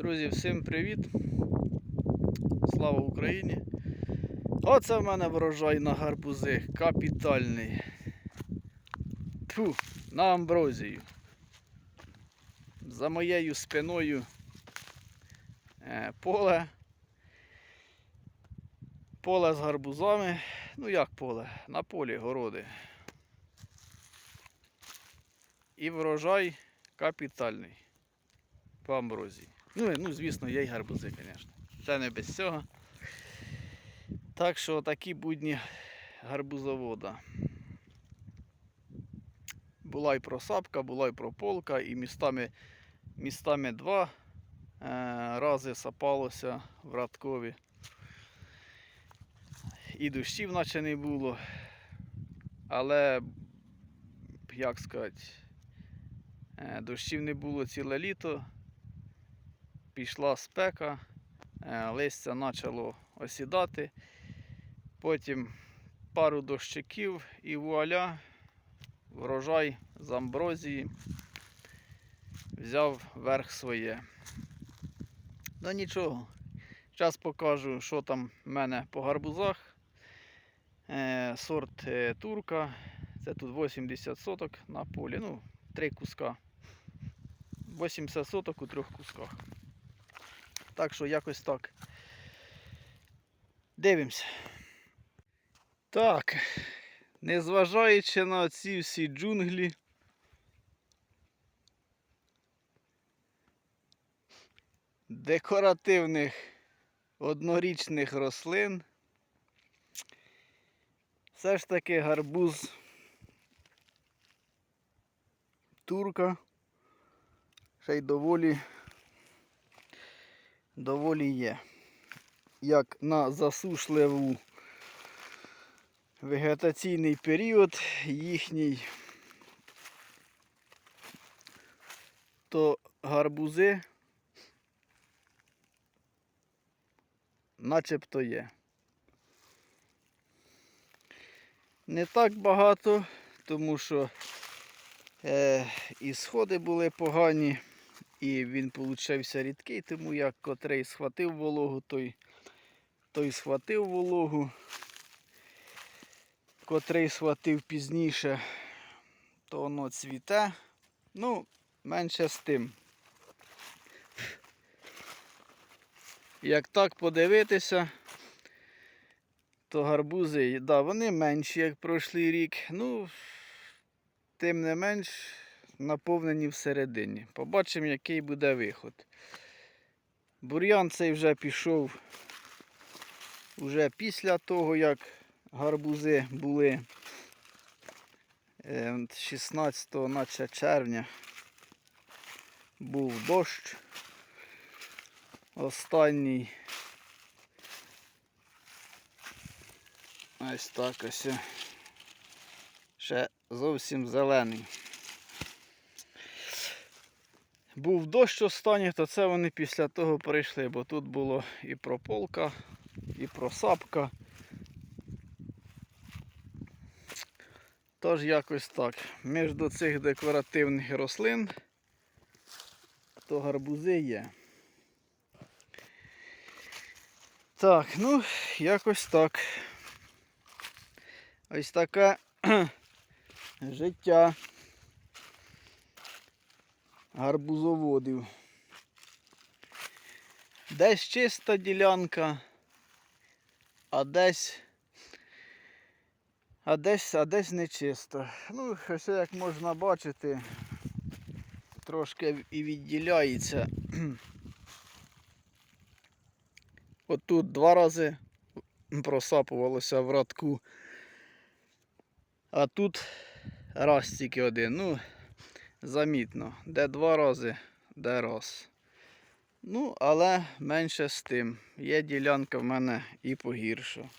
Друзі, всім привіт! Слава Україні! Оце в мене врожай на гарбузи капітальний. Тьфу, на амброзію. За моєю спиною е, поле. Поле з гарбузами. Ну як поле? На полі городи. І врожай капітальний по амброзії. Ну, ну, звісно, є й гарбузи, звісно. Це не без цього. Так що такі будні гарбузовода. Була й просапка, була й прополка, і містами, містами два е, рази сапалося в Радкові. І дощів наче не було. Але, як сказати, е, дощів не було ціле літо пішла спека, е, листя почало осідати. Потім пару дощиків і вуаля, врожай з амброзії взяв верх своє. Ну нічого. Зараз покажу, що там в мене по гарбузах. Е, сорт е, турка. Це тут 80 соток на полі. Ну, три куска. 80 соток у трьох кусках. Так що якось так. Дивимося. Так, незважаючи на ці всі джунглі. Декоративних однорічних рослин. Все ж таки гарбуз турка. Ще й доволі доволі є. Як на засушливу вегетаційний період їхній, то гарбузи начебто є. Не так багато, тому що е, і сходи були погані. І він получився рідкий, тому як котрий схватив вологу, той, той схватив вологу. Котрий схватив пізніше, то воно цвіте. Ну, менше з тим. Як так подивитися, то гарбузи, да, вони менші, як прошлий рік. Ну, тим не менш наповнені всередині. Побачимо, який буде виход. Бур'ян цей вже пішов вже після того, як гарбузи були Е, 16 наче червня. Був дощ. Останній. Ось так ось. Ще зовсім зелений був дощ останній, то це вони після того прийшли, бо тут було і прополка, і просапка. Тож якось так. Між до цих декоративних рослин то гарбузи є. Так, ну, якось так. Ось таке життя гарбузоводів. Десь чиста ділянка, а десь, а десь, а десь не чиста. Ну, ось як можна бачити, трошки і відділяється. От тут два рази просапувалося в радку, а тут раз тільки один. Ну, замітно. Де два рази, де раз. Ну, але менше з тим. Є ділянка в мене і погірша.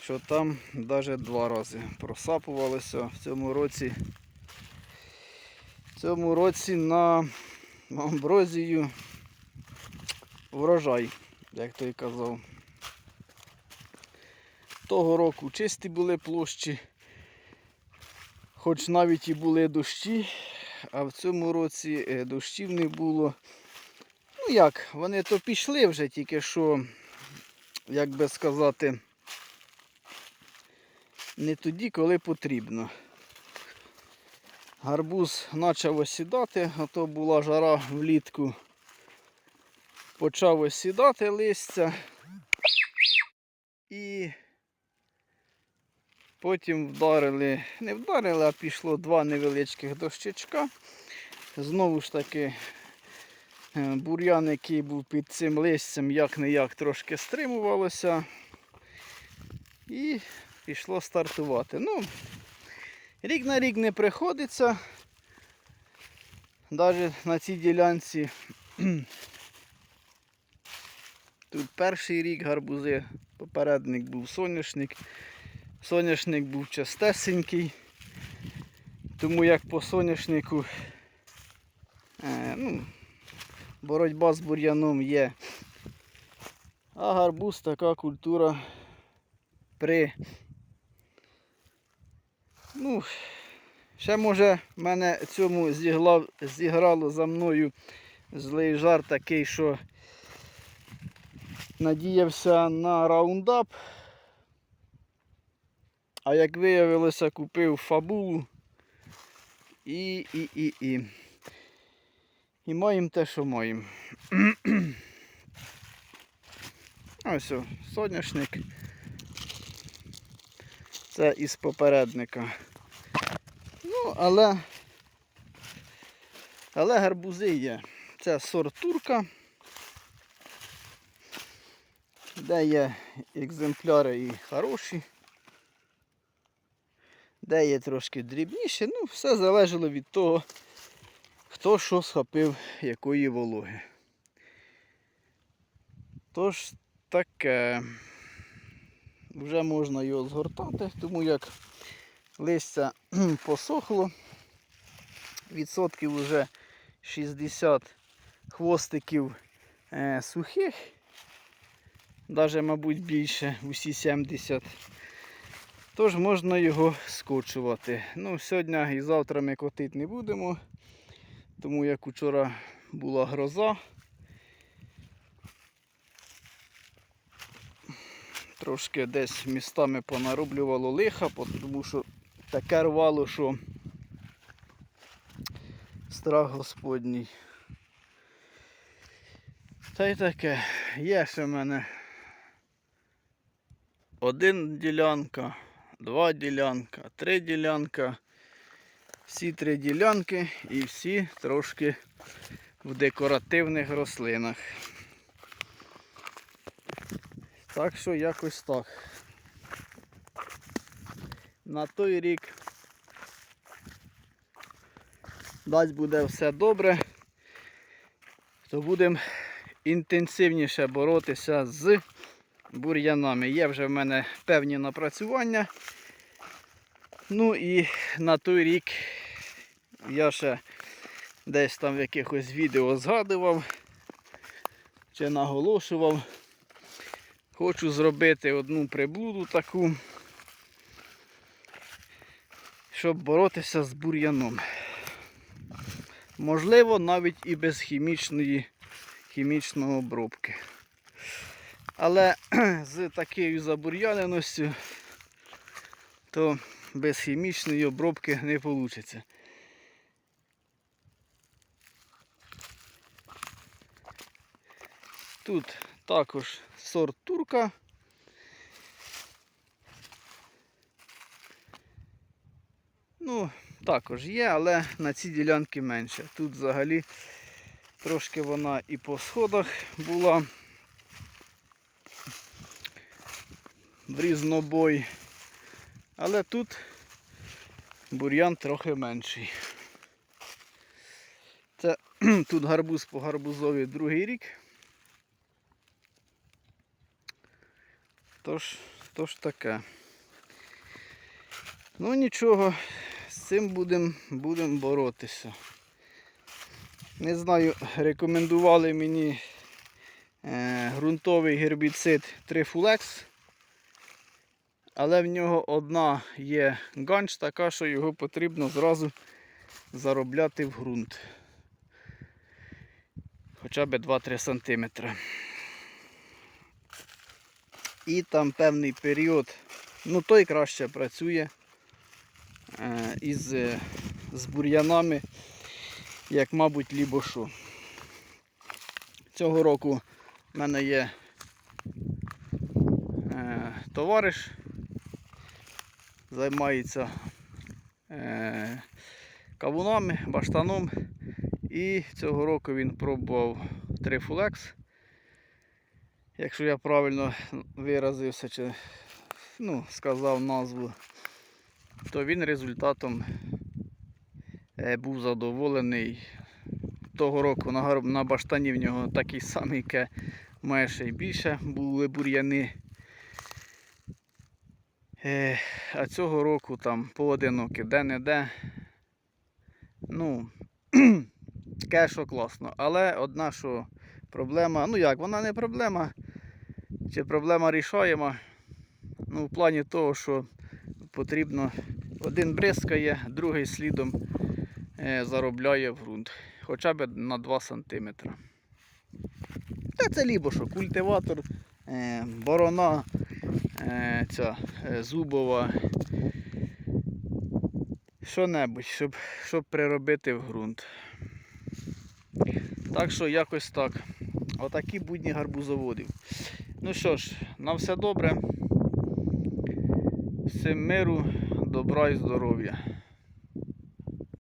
Що там навіть два рази просапувалися в цьому році. В цьому році на амброзію врожай, як той казав. Того року чисті були площі. Хоч навіть і були дощі, а в цьому році е, дощів не було. Ну як, вони то пішли вже тільки що, як би сказати, не тоді, коли потрібно. Гарбуз почав осідати, а то була жара влітку. Почав осідати листя. І потім вдарили, не вдарили, а пішло два невеличких дощечка. Знову ж таки, е, бур'ян, який був під цим листям, як не як трошки стримувалося. І пішло стартувати. Ну, рік на рік не приходиться. Навіть на цій ділянці тут перший рік гарбузи, попередник був соняшник. Соняшник був частесенький, тому як по соняшнику е, ну, боротьба з бур'яном є. А гарбуз така культура при. Ну, ще може мене цьому зігла, зіграло за мною злий жар такий, що надіявся на раундап. А як виявилося, купив фабулу і, і, і, і. І маємо те, що маємо. Ось соняшник. Це із попередника. Ну, але, але гарбузи є. Це сорт турка. Де є екземпляри і хороші де є трошки дрібніше. Ну, все залежало від того, хто що схопив якої вологи. Тож таке, вже можна його згортати, тому як листя посохло, відсотків вже 60 хвостиків е, сухих, навіть, мабуть, більше, усі 70. Тож можна його скочувати. Ну, Сьогодні і завтра ми котити не будемо, тому як вчора була гроза. Трошки десь містами понароблювало лиха, тому що таке рвало, що страх Господній. Та й таке, є ще в мене один ділянка два ділянка, три ділянка. Всі три ділянки і всі трошки в декоративних рослинах. Так що якось так. На той рік дасть буде все добре, то будемо інтенсивніше боротися з бур'янами. Є вже в мене певні напрацювання. Ну і на той рік я ще десь там в якихось відео згадував чи наголошував. Хочу зробити одну приблуду таку, щоб боротися з бур'яном. Можливо, навіть і без хімічної хімічної обробки. Але з такою забур'яненістю, то без хімічної обробки не вийде. Тут також сорт турка. Ну, також є, але на цій ділянці менше. Тут взагалі трошки вона і по сходах була. в різнобой. Але тут бур'ян трохи менший. Це тут гарбуз по гарбузові другий рік. Тож, тож таке. Ну нічого, з цим будемо будем боротися. Не знаю, рекомендували мені е, ґрунтовий гербіцид Трифулекс. Але в нього одна є ганч така, що його потрібно зразу заробляти в ґрунт. хоча б 2-3 см. І там певний період, ну той краще працює е, із е, з бур'янами, як, мабуть, лібошу. Цього року в мене є е, товариш, займається е, кавунами, баштаном. І цього року він пробував трифулекс. Якщо я правильно виразився чи ну, сказав назву, то він результатом е, був задоволений. Того року на, на баштані в нього такий самий, яке має ще більше, були бур'яни. А цього року там поодинокі де-не-де. Ну, таке, що класно. Але одна, що проблема, ну як, вона не проблема, чи проблема рішаємо. Ну, в плані того, що потрібно один бризкає, другий слідом е, заробляє в ґрунт. Хоча б на 2 см. Та це лібо що, культиватор, е, борона, ця е, зубова. Що-небудь, щоб, щоб приробити в ґрунт. Так що якось так. Отакі будні гарбузоводів. Ну що ж, на все добре. Всім миру, добра і здоров'я.